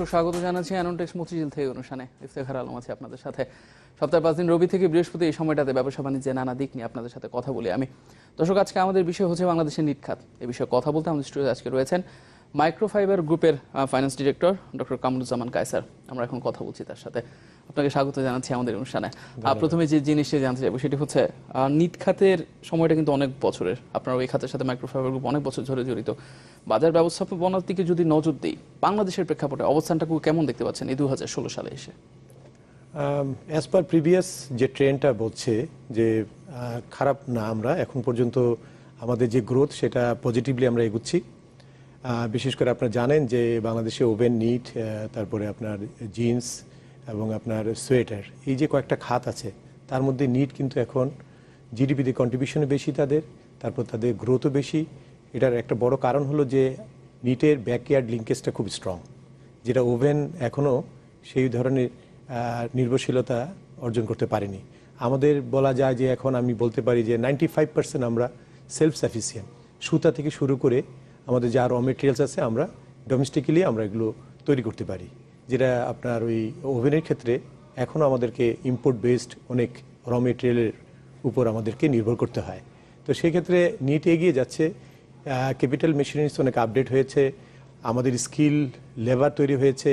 দর্শক স্বাগত জানাচ্ছি অ্যানন্টেক্স মতিঝিল থেকে অনুষ্ঠানে। ইফতেখার আলম আছে আপনাদের সাথে। সপ্তাহে পাঁচ দিন রবি থেকে বৃহস্পতি এই সময়টাতে ব্যবসা বাণিজ্যে নানা দিক নিয়ে আপনাদের সাথে কথা বলি আমি। দর্শক, আজকে আমাদের বিষয় হচ্ছে বাংলাদেশের নিট খাত এই বিষয়ে কথা বলতে আমাদের স্টুডিও আজকে রয়েছেন মাইক্রোফাইবার গ্রুপের finance director doctor Kamruzzaman Kaiser. আমরা এখন কথা বলছি তার সাথে। আপনাকে স্বাগত জানাচ্ছি আমাদের অনুষ্ঠানে। প্রথমে যে জিনিসটা জানতে চাইব সেটি হচ্ছে নিট খাতের সময়টা কিন্তু অনেক বছরের। আপনার ওই খাতের সাথে মাইক্রোফাইবার গ্রুপ অনেক বছর ধরে জড়িত। বাজার ব্যবস্থাপনার দিকে যদি নজর দিই বাংলাদেশের প্রেক্ষাপটে অবস্থানটাকে কেমন দেখতে পাচ্ছেন এই দু হাজার ষোলো সালে এসে? অ্যাজ পার প্রিভিয়াস যে ট্রেনটা বলছে যে খারাপ না আমরা এখন পর্যন্ত আমাদের যে গ্রোথ সেটা পজিটিভলি আমরা এগুচ্ছি। বিশেষ করে আপনারা জানেন যে বাংলাদেশে ওভেন নিট তারপরে আপনার জিন্স এবং আপনার সোয়েটার, এই যে কয়েকটা খাত আছে, তার মধ্যে নিট কিন্তু এখন জিডিপিতে কন্ট্রিবিউশনও বেশি তাদের, তারপর তাদের গ্রোথও বেশি। এটার একটা বড় কারণ হলো যে নিটের ব্যাকয়ার্ড লিঙ্কেজটা খুব স্ট্রং যেটা ওভেন এখনও সেই ধরনের নির্ভরশীলতা অর্জন করতে পারেনি। আমাদের বলা যায় যে এখন আমি বলতে পারি যে নাইনটি ফাইভ পার্সেন্ট আমরা সেলফ সাফিসিয়েন্ট সুতা থেকে শুরু করে আমাদের যা র মেটেরিয়ালস আছে, আমরা ডোমেস্টিক্যালি আমরা এগুলো তৈরি করতে পারি। যেটা আপনার ওই ওভেনের ক্ষেত্রে এখনও আমাদেরকে ইম্পোর্ট বেসড অনেক র মেটেরিয়ালের উপর আমাদেরকে নির্ভর করতে হয়। তো সেক্ষেত্রে নিট এগিয়ে যাচ্ছে। ক্যাপিটাল মেশিনারিজ অনেক আপডেট হয়েছে। আমাদের স্কিল লেবার তৈরি হয়েছে।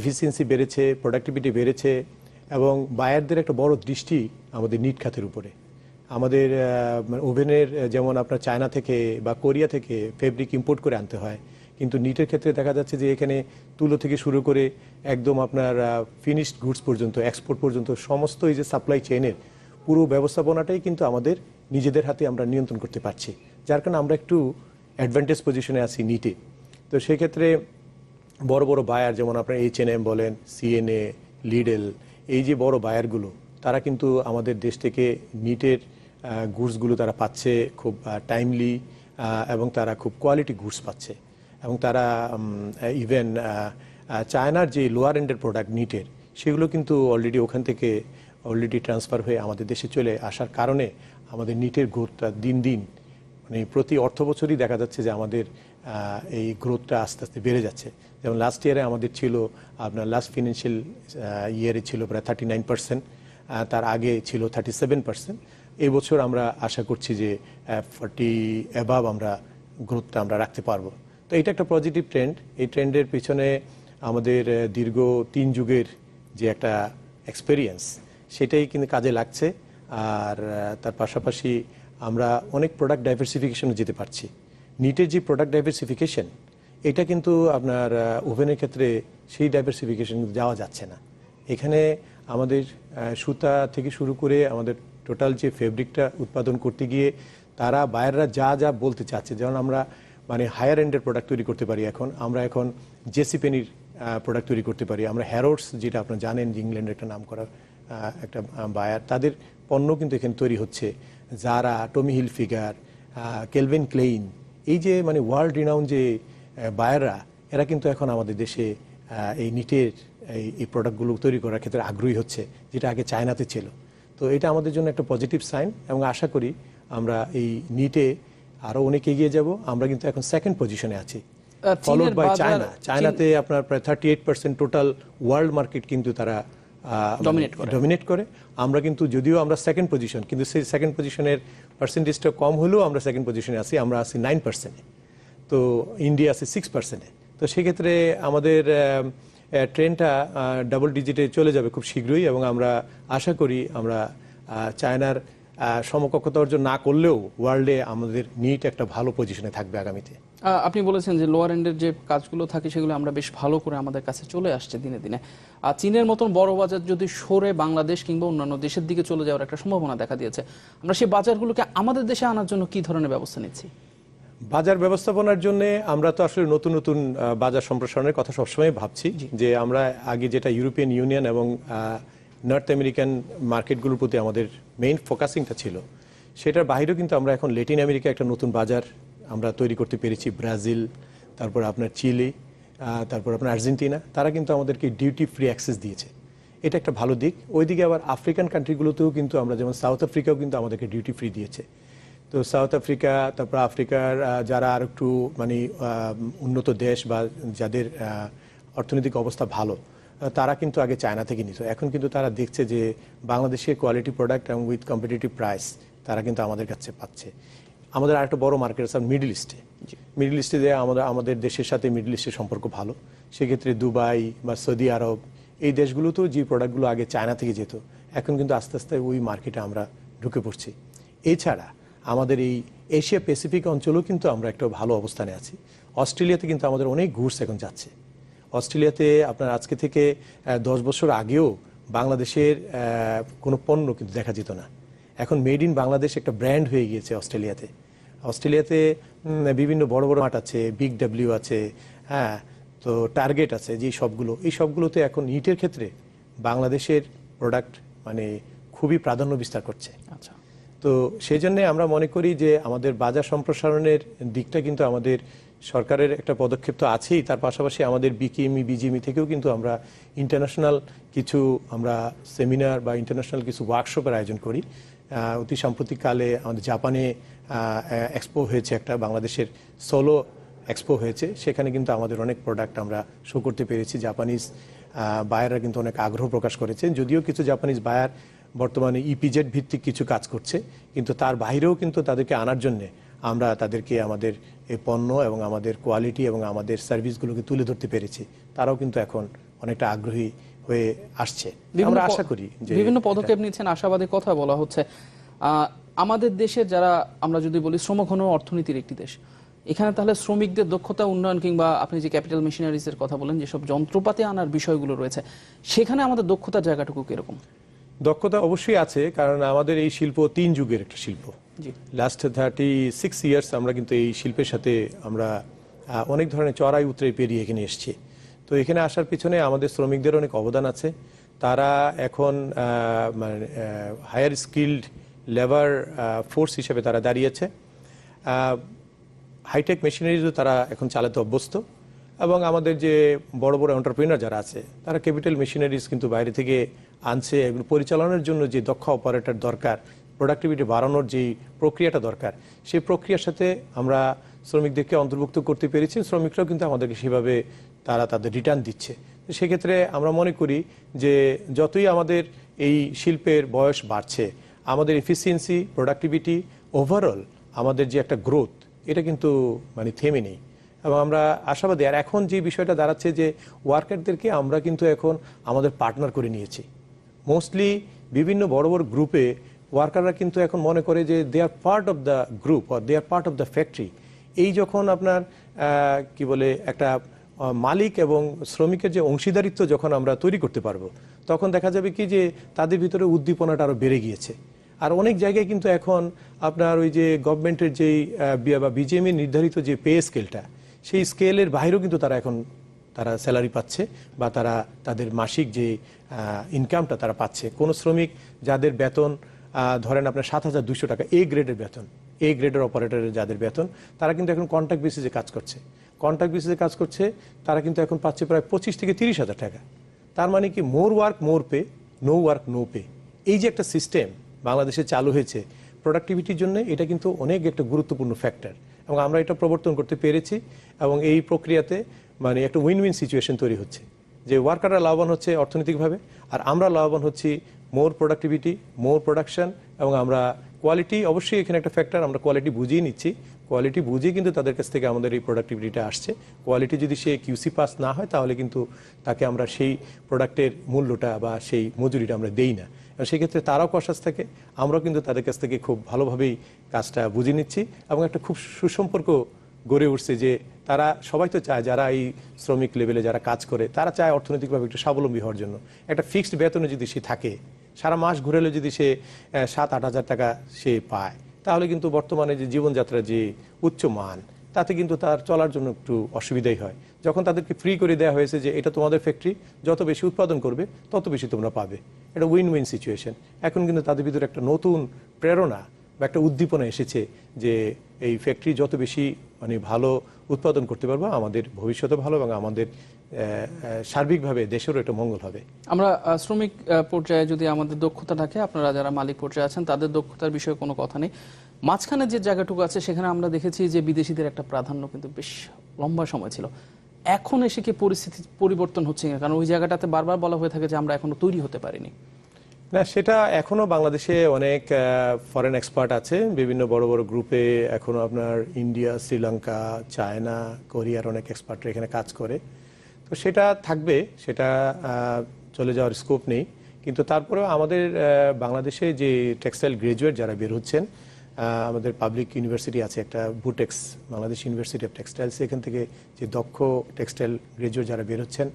এফিসিয়েন্সি বেড়েছে প্রোডাক্টিভিটি বেড়েছে এবং বায়ারদের একটা বড় দৃষ্টি আমাদের নিট খাতের উপরে। আমাদের ওভেনের যেমন আপনার চায়না থেকে বা কোরিয়া থেকে ফেব্রিক ইম্পোর্ট করে আনতে হয়। কিন্তু নিটের ক্ষেত্রে দেখা যাচ্ছে যে এখানে তুলো থেকে শুরু করে একদম আপনার ফিনিশড গুডস পর্যন্ত এক্সপোর্ট পর্যন্ত সমস্ত এই যে সাপ্লাই চেইনের পুরো ব্যবস্থাপনাটাই কিন্তু আমাদের নিজেদের হাতে আমরা নিয়ন্ত্রণ করতে পারছি। যার কারণে আমরা একটু অ্যাডভান্টেজ পজিশনে আছি নিটে তো সেক্ষেত্রে বড় বড় বায়ার যেমন আপনার এইচ এন এম বলেন সিএনএ লিডেল এই যে বড় বায়ারগুলো তারা কিন্তু আমাদের দেশ থেকে নিটের গুডসগুলো তারা পাচ্ছে খুব টাইমলি এবং তারা খুব কোয়ালিটি গুডস পাচ্ছে। এবং তারা ইভেন চায়নার যে লোয়ার এন্ডের প্রোডাক্ট নিটের সেগুলো কিন্তু অলরেডি ওখান থেকে অলরেডি ট্রান্সফার হয়ে আমাদের দেশে চলে আসার কারণে আমাদের নিটের গ্রোথটা দিন দিন মানে প্রতি অর্থ বছরই দেখা যাচ্ছে যে আমাদের এই গ্রোথটা আস্তে আস্তে বেড়ে যাচ্ছে। যেমন লাস্ট ইয়ারে আমাদের ছিল, আপনার লাস্ট ফিনান্সিয়াল ইয়ারে ছিল প্রায় থার্টি নাইন পার্সেন্ট তার আগে ছিল থার্টি সেভেন পার্সেন্ট এই বছর আমরা আশা করছি যে ফর্টি অ্যাবাভ আমরা গ্রোথটা আমরা রাখতে পারব। তো এটা একটা পজিটিভ ট্রেন্ড এই ট্রেন্ডের পিছনে আমাদের দীর্ঘ তিন যুগের যে একটা এক্সপেরিয়েন্স সেটাই কিন্তু কাজে লাগছে। আর তার পাশাপাশি আমরা অনেক প্রোডাক্ট ডাইভার্সিফিকেশনে যেতে পারছি। নিটের যে প্রোডাক্ট ডাইভার্সিফিকেশন এটা কিন্তু আপনার ওভেনের ক্ষেত্রে সেই ডাইভার্সিফিকেশন যাওয়া যাচ্ছে না। এখানে আমাদের সুতা থেকে শুরু করে আমাদের টোটাল যে ফেব্রিকটা উৎপাদন করতে গিয়ে তারা বায়াররা যা যা বলতে চাচ্ছে, যেমন আমরা মানে হায়ার এন্ডের প্রোডাক্ট তৈরি করতে পারি এখন, আমরা এখন জেসি পেনির প্রোডাক্ট তৈরি করতে পারি। আমরা হ্যারোডস যেটা আপনারা জানেন যে ইংল্যান্ডের একটা নাম করা একটা বায়ার তাদের পণ্য কিন্তু এখানে তৈরি হচ্ছে। Zara Tommy Hilfiger Calvin Klein এই যে মানে ওয়ার্ল্ড রিনাউন যে বায়াররা, এরা কিন্তু এখন আমাদের দেশে এই নিটের, এই প্রোডাক্টগুলো তৈরি করার ক্ষেত্রে আগ্রহী হচ্ছে, যেটা আগে চায়নাতে ছিল। তো এটা আমাদের জন্য একটা পজিটিভ সাইন এবং আশা করি আমরা এই নিটে আরও অনেক এগিয়ে যাব। আমরা কিন্তু এখন সেকেন্ড পজিশনে আছি। ফলোড বাই চায়না চায়নাতে আপনার প্রায় thirty eight percent total world market কিন্তু তারা। ডমিনেট করে। আমরা কিন্তু যদিও আমরা সেকেন্ড পজিশন কিন্তু সেই সেকেন্ড পজিশনের পার্সেন্টেজটা কম হলেও আমরা সেকেন্ড পজিশনে আছি আমরা আছি নাইন পার্সেন্টে তো ইন্ডিয়া আছে সিক্স পার্সেন্টে তো সেক্ষেত্রে আমাদের ট্রেনটা ডাবল ডিজিটে চলে যাবে খুব শীঘ্রই এবং আমরা আশা করি আমরা চায়নার সমকক্ষতা অর্জন না করলেও ওয়ার্ল্ডে আমাদের নিট একটা ভালো পজিশনে থাকবে আগামীতে। আপনি বলেছেন যে লোয়ার এন্ডের যে কাজগুলো থাকে সেগুলো আমরা বেশ ভালো করে আমাদের কাছে চলে আসছে দিনে দিনে। আর চীনের মতন বড় বাজার যদি সরে বাংলাদেশ কিংবা অন্যান্য দেশের দিকে চলে যাওয়ার একটা সম্ভাবনা দেখা দিয়েছে, আমরা সেই বাজারগুলোকে আমাদের দেশে আনার জন্য কি ধরনের ব্যবস্থা নিচ্ছি? বাজার ব্যবস্থাপনার জন্য আমরা তো আসলে নতুন নতুন বাজার সম্প্রসারণের কথা সবসময় ভাবছি যে আমরা আগে যেটা ইউরোপিয়ান ইউনিয়ন এবং নর্থ আমেরিকান মার্কেটগুলোর প্রতি আমাদের মেইন ফোকাসিংটা ছিল সেটার বাইরেও কিন্তু আমরা এখন লেটিন আমেরিকা একটা নতুন বাজার আমরা তৈরি করতে পেরেছি ব্রাজিল তারপর আপনার চিলি তারপর আপনার আর্জেন্টিনা তারা কিন্তু আমাদেরকে ডিউটি ফ্রি অ্যাক্সেস দিয়েছে। এটা একটা ভালো দিক। ওইদিকে আবার আফ্রিকান কান্ট্রিগুলোতেও কিন্তু আমরা যেমন সাউথ আফ্রিকাও কিন্তু আমাদেরকে ডিউটি ফ্রি দিয়েছে। তো সাউথ আফ্রিকা তারপর আফ্রিকার যারা আর একটু মানে উন্নত দেশ বা যাদের অর্থনৈতিক অবস্থা ভালো তারা কিন্তু আগে চায়না থেকে নিত। এখন কিন্তু তারা দেখছে যে বাংলাদেশের কোয়ালিটি প্রোডাক্ট এবং উইথ কম্পিটিটিভ প্রাইস তারা কিন্তু আমাদের কাছে পাচ্ছে। আমাদের আরেকটা বড় মার্কেট আছে মিডল ইস্টে। মিডল ইস্টে যে আমাদের আমাদের দেশের সাথে মিডল ইস্টের সম্পর্ক ভালো সেক্ষেত্রে দুবাই বা সৌদি আরব এই দেশগুলোতেও যে প্রোডাক্টগুলো আগে চায়না থেকে যেত এখন কিন্তু আস্তে আস্তে ওই মার্কেটে আমরা ঢুকে পড়ছি। এছাড়া আমাদের এই এশিয়া প্যাসিফিক অঞ্চলেও কিন্তু আমরা একটা ভালো অবস্থানে আছি। অস্ট্রেলিয়াতে কিন্তু আমাদের অনেক ঘুরস এখন যাচ্ছে। অস্ট্রেলিয়াতে আপনার আজকে থেকে দশ বছর আগেও বাংলাদেশের কোনো পণ্য কিন্তু দেখা যেত না। এখন মেড ইন বাংলাদেশ একটা ব্র্যান্ড হয়ে গিয়েছে অস্ট্রেলিয়াতে। অস্ট্রেলিয়াতে বিভিন্ন বড় বড় মাঠ আছে, বিগ ডাব্লিউ আছে হ্যাঁ তো টার্গেট আছে যে সবগুলো। এই সবগুলোতে এখন ইটের ক্ষেত্রে বাংলাদেশের প্রোডাক্ট মানে খুবই প্রাধান্য বিস্তার করছে। আচ্ছা। তো সেই জন্যে আমরা মনে করি যে আমাদের বাজার সম্প্রসারণের দিকটা কিন্তু আমাদের সরকারের একটা পদক্ষেপ তো আছেই। তার পাশাপাশি আমাদের বিকিএমই বিজিএমই থেকেও কিন্তু আমরা ইন্টারন্যাশনাল কিছু আমরা সেমিনার বা ইন্টারন্যাশনাল কিছু ওয়ার্কশপের আয়োজন করি। অতি সাম্প্রতিককালে আমাদের জাপানে এক্সপো হয়েছে একটা, বাংলাদেশের সোলো এক্সপো হয়েছে। সেখানে কিন্তু আমাদের অনেক প্রোডাক্ট আমরা শো করতে পেরেছি। জাপানিজ বায়াররা কিন্তু অনেক আগ্রহ প্রকাশ করেছেন। যদিও কিছু জাপানিজ বায়ার বর্তমানে ইপিজেড ভিত্তিক কিছু কাজ করছে কিন্তু তার বাইরেও কিন্তু তাদেরকে আনার জন্য আমরা তাদেরকে আমাদের এই পণ্য এবং আমাদের কোয়ালিটি এবং আমাদের সার্ভিসগুলোকে তুলে ধরতে পেরেছি। তারাও কিন্তু এখন অনেকটা আগ্রহী হয়ে আসছে। আমরা আশা করি যে বিভিন্ন পদক্ষেপ নিচ্ছেন আশাবাদী কথা বলা হচ্ছে। আহ, আমাদের দেশে যারা আমরা যদি বলি শ্রমঘন অর্থনীতির একটি দেশ এখানে তাহলে শ্রমিকদের দক্ষতা উন্নয়ন কিংবা আপনি যে ক্যাপিটাল মেশিনারিজ এর কথা বলেন যেসব যন্ত্রপাতি আনার বিষয়গুলো রয়েছে সেখানে আমাদের দক্ষতার জায়গাটুকু কীরকম? দক্ষতা অবশ্যই আছে কারণ আমাদের এই শিল্প তিন যুগের একটা শিল্প। লাস্ট থার্টি সিক্স ইয়ার্স আমরা কিন্তু এই শিল্পের সাথে আমরা অনেক ধরনের চড়াই উতরে পেরিয়ে এখানে এসেছি। তো এখানে আসার পিছনে আমাদের শ্রমিকদের অনেক অবদান আছে। তারা এখন মানে হায়ার স্কিল্ড লেবার ফোর্স হিসেবে তারা দাঁড়িয়েছে। হাইটেক মেশিনারিজও তারা এখন চালাতে অভ্যস্ত। এবং আমাদের যে বড় বড় এন্টারপ্রিনার যারা আছে, তারা ক্যাপিটাল মেশিনারিজ কিন্তু বাইরে থেকে আনছে। এগুলো পরিচালনার জন্য যে দক্ষ অপারেটর দরকার প্রোডাক্টিভিটি বাড়ানোর যে প্রক্রিয়াটা দরকার, সেই প্রক্রিয়ার সাথে আমরা শ্রমিকদেরকে অন্তর্ভুক্ত করতে পেরেছি। শ্রমিকরাও কিন্তু আমাদেরকে সেভাবে তারা তাদের রিটার্ন দিচ্ছে। সেক্ষেত্রে আমরা মনে করি যে যতই আমাদের এই শিল্পের বয়স বাড়ছে, আমাদের এফিসিয়েন্সি প্রোডাক্টিভিটি ওভারঅল আমাদের যে একটা গ্রোথ এটা কিন্তু মানে থেমে নেই। এবং আমরা আশাবাদী। আর এখন যে বিষয়টা দাঁড়াচ্ছে যে ওয়ার্কারদেরকে আমরা কিন্তু এখন আমাদের পার্টনার করে নিয়েছি। মোস্টলি বিভিন্ন বড় বড় গ্রুপে ওয়ার্কাররা কিন্তু এখন মনে করে যে they are part of the group or they are part of the factory এই যখন আপনার কি বলে, একটা মালিক এবং শ্রমিকের যে অংশীদারিত্ব যখন আমরা তৈরি করতে পারব, তখন দেখা যাবে কি যে তাদের ভিতরে উদ্দীপনাটা আরও বেড়ে গিয়েছে। আর অনেক জায়গায় কিন্তু এখন আপনার ওই যে গভর্নমেন্টের যেই বি- বা বিজেএমএ নির্ধারিত যে পে স্কেলটা সেই স্কেলের বাইরেও কিন্তু তারা এখন তারা স্যালারি পাচ্ছে বা তারা তাদের মাসিক যে ইনকামটা তারা পাচ্ছে। কোনো শ্রমিক যাদের বেতন ধরেন আপনার সাত হাজার দুশো টাকা এ গ্রেডের বেতন এ গ্রেডের অপারেটরের যাদের বেতন, তারা কিন্তু এখন কন্ট্রাক্ট বেসিসে কাজ করছে। কন্ট্রাক্ট বেসিসে কাজ করছে, তারা কিন্তু এখন পাচ্ছে প্রায় পঁচিশ থেকে তিরিশ হাজার টাকা। তার মানে কি more work more pay no work no pay এই যে একটা সিস্টেম বাংলাদেশে চালু হয়েছে প্রোডাক্টিভিটির জন্য এটা কিন্তু অনেক একটা গুরুত্বপূর্ণ ফ্যাক্টর এবং আমরা এটা প্রবর্তন করতে পেরেছি এবং এই প্রক্রিয়াতে মানে একটা উইন উইন সিচুয়েশন তৈরি হচ্ছে। যে ওয়ার্কাররা লাভবান হচ্ছে অর্থনৈতিকভাবে, আর আমরা লাভবান হচ্ছি মোর প্রোডাক্টিভিটি মোর প্রোডাকশন এবং আমরা কোয়ালিটি অবশ্যই এখানে একটা ফ্যাক্টর আমরা কোয়ালিটি বুঝিয়ে নিচ্ছি। কোয়ালিটি বুঝিয়ে কিন্তু তাদের কাছ থেকে আমাদের এই প্রোডাক্টিভিটিটা আসছে। কোয়ালিটি যদি সে কিউসি পাস না হয়, তাহলে কিন্তু তাকে আমরা সেই প্রোডাক্টের মূল্যটা বা সেই মজুরিটা আমরা দেই না। সেক্ষেত্রে তারাও কষাস থাকে। আমরাও কিন্তু তাদের কাছ থেকে খুব ভালোভাবেই কাজটা বুঝে নিচ্ছি এবং একটা খুব সুসম্পর্ক গড়ে উঠছে যে তারা, সবাই তো চায় যারা এই শ্রমিক লেভেলে যারা কাজ করে, তারা চায় অর্থনৈতিকভাবে একটু স্বাবলম্বী হওয়ার জন্য। একটা ফিক্সড বেতনে যদি সে থাকে সারা মাস ঘুরেলে যদি সে সাত, আট হাজার টাকা সে পায়, তাহলে কিন্তু বর্তমানে যে জীবনযাত্রার যে উচ্চ মান, তাতে কিন্তু তার চলার জন্য একটু অসুবিধাই হয়। যখন তাদেরকে ফ্রি করে দেওয়া হয়েছে যে এটা তোমাদের ফ্যাক্টরি যত বেশি উৎপাদন করবে, তত বেশি তোমরা পাবে। এটা উইন উইন সিচুয়েশন এখন কিন্তু তাদের ভিতরে একটা নতুন প্রেরণা বা একটা উদ্দীপনা এসেছে যে এই ফ্যাক্টরি যত বেশি মানে ভালো উৎপাদন করতে পারব, আমাদের ভবিষ্যতে ভালো এবং আমাদের সার্বিকভাবে দেশেরও একটা মঙ্গল হবে। আমরা শ্রমিক পর্যায়ে যদি আমাদের দক্ষতা থাকে আপনারা যারা মালিক পর্যায়ে আছেন তাদের দক্ষতার বিষয়ে কোনো কথা নেই। মাঝখানে যে জায়গাটুকু আছে সেখানে আমরা দেখেছি যে বিদেশিদের একটা প্রাধান্য কিন্তু বেশ লম্বা সময় ছিল। এখন এসে কি পরিস্থিতি পরিবর্তন হচ্ছে না কারণ ওই জায়গাটাতে বারবার বলা হয়ে থাকে যে আমরা এখনও তৈরি হতে পারিনি। না সেটা এখনও বাংলাদেশে অনেক ফরেন এক্সপার্ট আছে। বিভিন্ন বড় বড় গ্রুপে এখনও আপনার ইন্ডিয়া শ্রীলঙ্কা চায়না কোরিয়ার অনেক এক্সপার্টরা এখানে কাজ করে। তো সেটা থাকবে, সেটা চলে যাওয়ার স্কোপ নেই। কিন্তু তারপরেও আমাদের বাংলাদেশে যে টেক্সটাইল গ্রাজুয়েট যারা বের হচ্ছেন আমাদের পাবলিক ইউনিভার্সিটি আছে একটা BUTEX Bangladesh University of Textiles এখান থেকে যে দক্ষ টেক্সটাইল গ্রাজুয়েট যারা বের হচ্ছেন,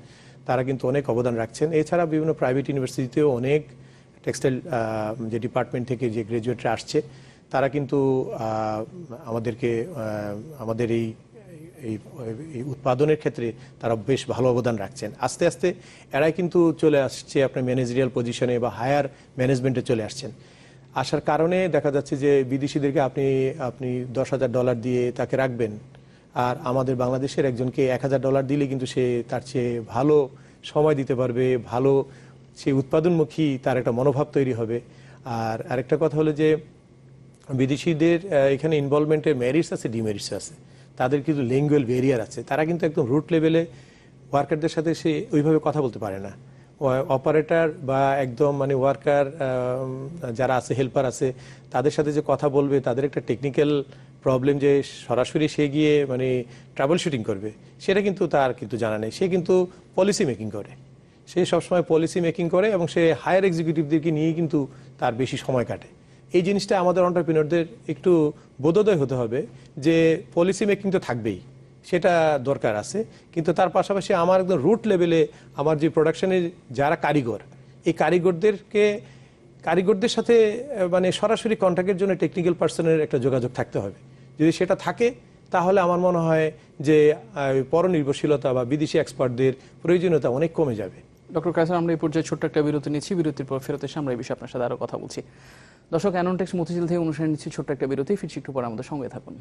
তারা কিন্তু অনেক অবদান রাখছেন। এছাড়া বিভিন্ন প্রাইভেট ইউনিভার্সিটিতেও অনেক টেক্সটাইল যে ডিপার্টমেন্ট থেকে যে গ্রাজুয়েটরা আসছে, তারা কিন্তু আমাদেরকে আমাদের এই এই উৎপাদনের ক্ষেত্রে তারা বেশ ভালো অবদান রাখছেন। আস্তে আস্তে এরাই কিন্তু চলে আসছে আপনার ম্যানেজারিয়াল পজিশনে বা হায়ার ম্যানেজমেন্টে চলে আসছেন। আসার কারণে দেখা যাচ্ছে যে বিদেশিদেরকে আপনি আপনি দশ হাজার ডলার দিয়ে তাকে রাখবেন। আর আমাদের বাংলাদেশের একজনকে এক হাজার ডলার দিলে কিন্তু সে তার চেয়ে ভালো সময় দিতে পারবে, ভালো সে উৎপাদনমুখী তার একটা মনোভাব তৈরি হবে। আর আরেকটা কথা হলো যে বিদেশিদের এখানে ইনভলভমেন্টের মেরিটস আছে ডিমেরিটস আছে। তাদের কিন্তু ল্যাঙ্গুয়েল ভেরিয়ার আছে। তারা কিন্তু একদম রুট লেভেলে ওয়ার্কারদের সাথে সে ওইভাবে কথা বলতে পারে না। অপারেটর বা একদম মানে ওয়ার্কার যারা আছে হেল্পার আছে, তাদের সাথে যে কথা বলবে, তাদের একটা টেকনিক্যাল প্রবলেম যে সরাসরি সে গিয়ে মানে ট্রাভেল শুটিং করবে, সেটা কিন্তু তার কিন্তু জানা নেই। সে কিন্তু পলিসি মেকিং করে। সে সবসময় পলিসি মেকিং করে এবং সে হায়ার এক্সিকিউটিভদেরকে নিয়ে কিন্তু তার বেশি সময় কাটে। এই জিনিসটা আমাদের অন্টারপ্রিনরদের একটু বোধোদয় হতে হবে যে পলিসি মেকিং তো থাকবেই, সেটা দরকার আছে। কিন্তু তার পাশাপাশি আমার একদম রুট লেভেলে আমার যে প্রোডাকশনের যারা কারিগর, এই কারিগরদেরকে, কারিগরদের সাথে মানে সরাসরি কন্ট্যাক্টের জন্য টেকনিক্যাল পার্সনের একটা যোগাযোগ থাকতে হবে। যদি সেটা থাকে, তাহলে আমার মনে হয় যে পরনির্ভরশীলতা বা বিদেশি এক্সপার্টদের প্রয়োজনীয়তা অনেক কমে যাবে। ডক্টর কায়সার, আমরা এই পর্যায়ে ছোট্ট একটা বিরতি নিচ্ছি। বিরতির পর ফেরত এসে আমরা এই বিষয়ে আপনার সাথে আরও কথা বলছি। দর্শক অ্যানন্টেক্স মতিঝিল থেকে অনুষ্ঠান নিচ্ছি ছোট্ট একটা বিরতি। ফিরছি একটু পর আমাদের সঙ্গে থাকুন।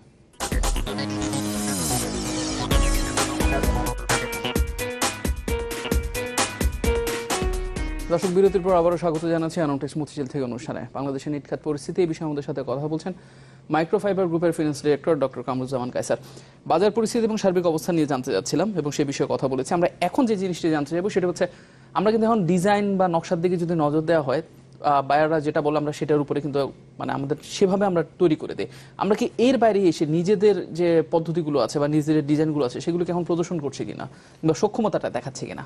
দর্শক, বিরতির পর আবারও স্বাগত জানাচ্ছি অ্যানন্টেক্স মতিঝিল থেকে অনুষ্ঠানে। বাংলাদেশের নিটখাত পরিস্থিতি এই বিষয়ে আমাদের সাথে কথা বলছেন মাইক্রোফাইবার গ্রুপের finance director doctor Kamruzzaman Kaiser. বাজার পরিস্থিতি এবং সার্বিক অবস্থা নিয়ে জানতে যাচ্ছিলাম এবং সে বিষয়ে কথা বলেছি। আমরা এখন যে জিনিসটি জানতে চাইব সেটা হচ্ছে, আমরা কিন্তু এখন ডিজাইন বা নকশার দিকে যদি নজর দেওয়া হয় বায়াররা যেটা বলে আমরা সেটার উপরে কিন্তু মানে আমাদের সেভাবে আমরা তৈরি করে দিই। আমরা কি এর বাইরে এসে নিজেদের যে পদ্ধতিগুলো আছে বা নিজেদের ডিজাইনগুলো আছে, সেগুলোকে এখন প্রদর্শন করছে কিনা বা সক্ষমতাটা দেখাচ্ছে কিনা?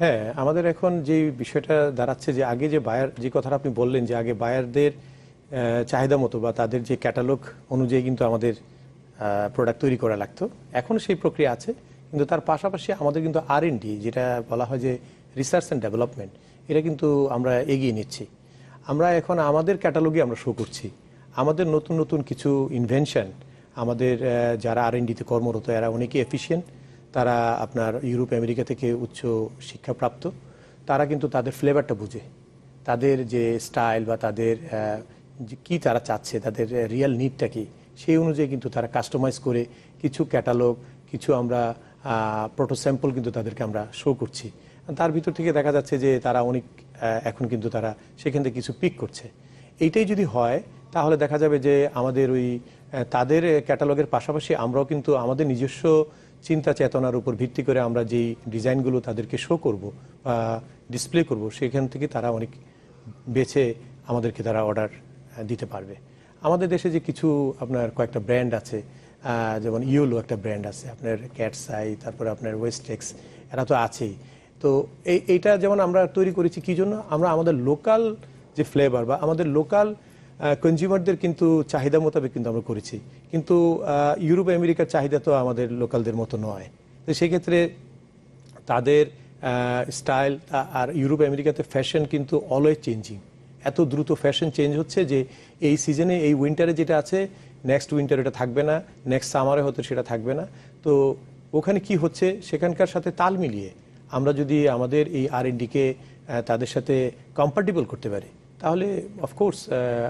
হ্যাঁ আমাদের এখন যে বিষয়টা দাঁড়াচ্ছে যে আগে যে বায়ার, যে কথাটা আপনি বললেন যে আগে বায়ারদের চাহিদা মতো বা তাদের যে ক্যাটালগ অনুযায়ী কিন্তু আমাদের প্রোডাক্ট তৈরি করা লাগতো। এখন সেই প্রক্রিয়া আছে, কিন্তু তার পাশাপাশি আমাদের কিন্তু আর যেটা বলা হয় যে রিসার্চ অ্যান্ড ডেভেলপমেন্ট এটা কিন্তু আমরা এগিয়ে নিচ্ছি। আমরা এখন আমাদের ক্যাটালগে আমরা শো করছি। আমাদের নতুন নতুন কিছু ইনভেনশন আমাদের যারা আর তে কর্মরত, এরা অনেকেই এফিসিয়েন্ট তারা আপনার ইউরোপ, আমেরিকা থেকে উচ্চ শিক্ষাপ্রাপ্ত তারা কিন্তু তাদের ফ্লেভারটা বুঝে। তাদের যে স্টাইল বা তাদের কি তারা চাচ্ছে, তাদের রিয়েল নিডটা কি, সেই অনুযায়ী কিন্তু তারা কাস্টমাইজ করে কিছু ক্যাটালগ কিছু আমরা প্রোটো স্যাম্পল কিন্তু তাদেরকে আমরা শো করছি। তার ভিতর থেকে দেখা যাচ্ছে যে তারা অনেক এখন কিন্তু তারা সেখান থেকে কিছু পিক করছে। এইটাই যদি হয়, তাহলে দেখা যাবে যে আমাদের ওই তাদের ক্যাটালগের পাশাপাশি আমরাও কিন্তু আমাদের নিজস্ব চিন্তা চেতনার উপর ভিত্তি করে আমরা যেই ডিজাইনগুলো তাদেরকে শো করব বা ডিসপ্লে করব, সেখান থেকে তারা অনেক বেছে আমাদেরকে তারা অর্ডার দিতে পারবে। আমাদের দেশে যে কিছু আপনার কয়েকটা ব্র্যান্ড আছে যেমন ইয়োলো একটা ব্র্যান্ড আছে, আপনার ক্যাটসাই তারপরে আপনার ওয়েস্টেক্স এরা তো আছেই। তো এই, এইটা যেমন আমরা তৈরি করেছি, কি জন্য? আমরা আমাদের লোকাল যে ফ্লেভার বা আমাদের লোকাল কনজিউমারদের কিন্তু চাহিদা মোতাবেক কিন্তু আমরা করেছি। কিন্তু ইউরোপ, আমেরিকার চাহিদা তো আমাদের লোকালদের মতো নয়। তো সেক্ষেত্রে তাদের স্টাইল আর ইউরোপ, আমেরিকাতে ফ্যাশন কিন্তু অলওয়েজ চেঞ্জিং এত দ্রুত ফ্যাশন চেঞ্জ হচ্ছে যে এই সিজনে এই উইন্টারে যেটা আছে নেক্সট উইন্টার এটা থাকবে না নেক্সট সামারে হয়তো সেটা থাকবে না। তো ওখানে কি হচ্ছে? সেখানকার সাথে তাল মিলিয়ে আমরা যদি আমাদের এই আর কে তাদের সাথে কম্পার্টেবল করতে পারি তাহলে অফকোর্স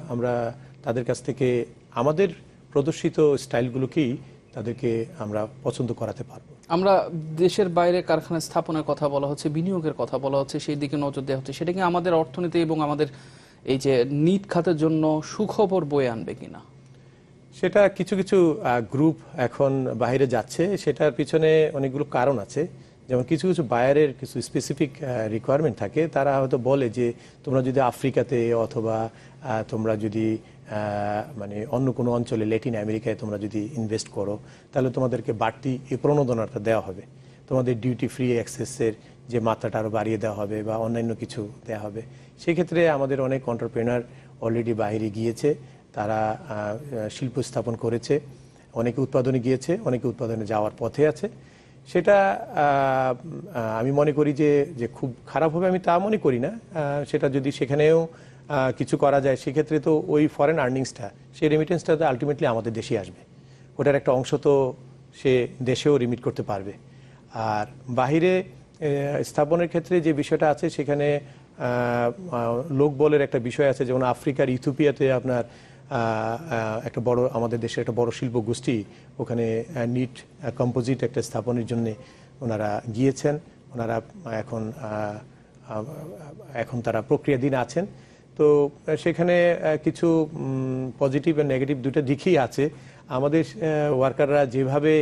আমরা তাদের কাছ থেকে আমাদের প্রদর্শিত স্টাইলগুলোকেই তাদেরকে আমরা পছন্দ করাতে পারব। আমরা দেশের বাইরে কারখানা স্থাপনের কথা বলা হচ্ছে বিনিয়োগের কথা বলা হচ্ছে সেই দিকে নজর দেওয়া হচ্ছে সেটা কি আমাদের অর্থনীতি এবং আমাদের এই যে নিট খাতের জন্য সুখবর বয়ে আনবে কিনা? সেটা কিছু কিছু গ্রুপ এখন বাইরে যাচ্ছে সেটার পিছনে অনেকগুলো কারণ আছে। যেমন কিছু কিছু বায়ারের কিছু স্পেসিফিক রিকোয়ারমেন্ট থাকে, তারা হয়তো বলে যে তোমরা যদি আফ্রিকাতে অথবা তোমরা যদি মানে অন্য কোনো অঞ্চলে ল্যাটিন আমেরিকায় তোমরা যদি ইনভেস্ট করো, তাহলে তোমাদেরকে বাড়তি এই প্রণোদনাটা দেওয়া হবে। তোমাদের ডিউটি ফ্রি অ্যাক্সেসের যে মাত্রাটা আরও বাড়িয়ে দেওয়া হবে বা অন্যান্য কিছু দেওয়া হবে। সেক্ষেত্রে আমাদের অনেক অন্টারপ্রেনার অলরেডি বাইরে গিয়েছে, তারা শিল্প স্থাপন করেছে, অনেকে উৎপাদনে গিয়েছে, অনেকে উৎপাদনে যাওয়ার পথে আছে। সেটা আমি মনে করি যে যে খুব খারাপ হবে, আমি তা মনে করি না। সেটা যদি সেখানেও কিছু করা যায়, সেক্ষেত্রে তো ওই ফরেন আর্নিংসটা সেই রেমিটেন্সটা তো আলটিমেটলি আমাদের দেশে আসবে। ওটার একটা অংশ তো সে দেশেও রিমিট করতে পারবে। আর বাহিরে স্থাপনের ক্ষেত্রে যে বিষয়টা আছে, সেখানে লোকবলের একটা বিষয় আছে, যেমন আফ্রিকার ইথিওপিয়াতে আপনার একটা বড়, আমাদের দেশের একটা বড় শিল্প গোষ্ঠী ওখানে নিট কম্পোজিট একটা স্থাপনের জন্য ওনারা গিয়েছেন। ওনারা এখন এখন তারা প্রক্রিয়াধীন আছেন। তো সেখানে কিছু পজিটিভ আর নেগেটিভ দুটো দিকই আছে। আমাদের ওয়ার্কাররা যেভাবে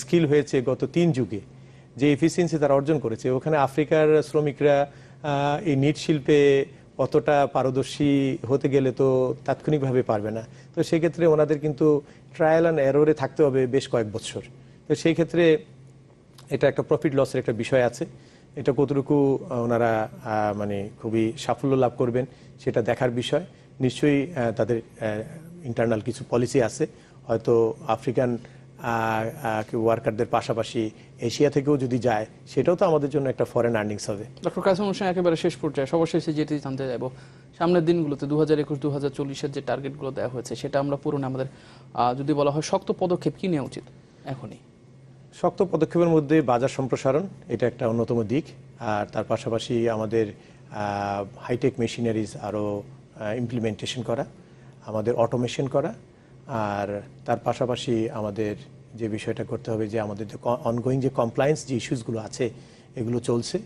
স্কিল হয়েছে গত তিন যুগে, যে এফিসিয়েন্সি তারা অর্জন করেছে, ওখানে আফ্রিকার শ্রমিকরা এই নিট শিল্পে অতটা পারদর্শী হতে গেলে তো তাৎক্ষণিকভাবে পারবে না। তো সেক্ষেত্রে ওনাদের কিন্তু ট্রায়াল অ্যান্ড এররে থাকতে হবে বেশ কয়েক বছর। তো সেই ক্ষেত্রে এটা একটা প্রফিট লসের একটা বিষয় আছে। এটা কতটুকু ওনারা মানে খুবই সাফল্য লাভ করবেন সেটা দেখার বিষয়। নিশ্চয়ই তাদের ইন্টারনাল কিছু পলিসি আছে। হয়তো আফ্রিকান ওয়ার্কারদের পাশাপাশি এশিয়া থেকেও যদি যায় সেটাও তো আমাদের জন্য একটা ফরেন আর্নিংস হবে। ডক্টর কাসিম হোসেন একেবারে শেষ পর্যায়ে সর্বশেষে যেটি জানতে চাইব সামনের দিনগুলোতে দু হাজার একুশ দু হাজার চল্লিশের যে টার্গেটগুলো দেওয়া হয়েছে সেটা আমরা পূরণে আমাদের যদি বলা হয় শক্ত পদক্ষেপ কি নেওয়া উচিত এখনই? শক্ত পদক্ষেপের মধ্যে বাজার সম্প্রসারণ এটা একটা অন্যতম দিক। আর তার পাশাপাশি আমাদের হাইটেক মেশিনারিজ আরও ইমপ্লিমেন্টেশন করা আমাদের অটোমেশন করা আর তার পাশাপাশি আমাদের যে বিষয়টা করতে হবে যে আমাদের যে অনগোয়িং যে কমপ্লায়েন্স যে ইস্যুসগুলো আছে, এগুলো চলছে।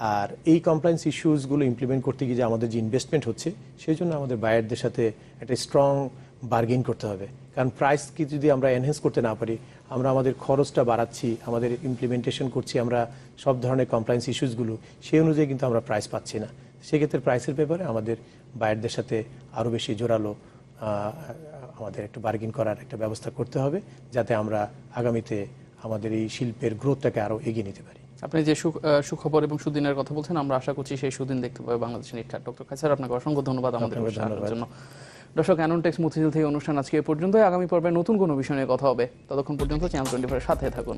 আর এই কমপ্লায়েন্স ইস্যুসগুলো ইমপ্লিমেন্ট করতে গিয়ে যে আমাদের যে ইনভেস্টমেন্ট হচ্ছে, সেই জন্য আমাদের বায়ারদের সাথে একটা স্ট্রং বার্গেন করতে হবে। কারণ প্রাইস কি যদি আমরা এনহেন্স করতে না পারি, আমরা আমাদের খরচটা বাড়াচ্ছি, আমাদের ইমপ্লিমেন্টেশন করছি, আমরা সব ধরনের কমপ্লায়েন্স ইস্যুসগুলো সেই অনুযায়ী কিন্তু আমরা প্রাইস পাচ্ছি না। সেক্ষেত্রে প্রাইসের ব্যাপারে আমাদের বায়ারদের সাথে আরও বেশি জোরালো আমাদের একটু বার্গেন করার একটা ব্যবস্থা করতে হবে যাতে আমরা আগামীতে আমাদের এই শিল্পের গ্রোথটাকে আরও এগিয়ে নিতে পারি। আপনি যে সুখ- সুখবর এবং সুদিনের কথা বলছেন আমরা আশা করছি সেই সুদিন দেখতে পাবে বাংলাদেশের নিষ্ঠার ডক্টর খাইসার আপনাকে অসংখ্য ধন্যবাদ আমাদের। জন্য। দর্শক অ্যানন্টেক্স মতিঝিল থেকে অনুষ্ঠান আজকে এ পর্যন্ত আগামী পর্বে নতুন কোনো বিষয় নিয়ে কথা হবে। ততক্ষণ পর্যন্ত চ্যানেল টোয়েন্টি সাথে থাকুন।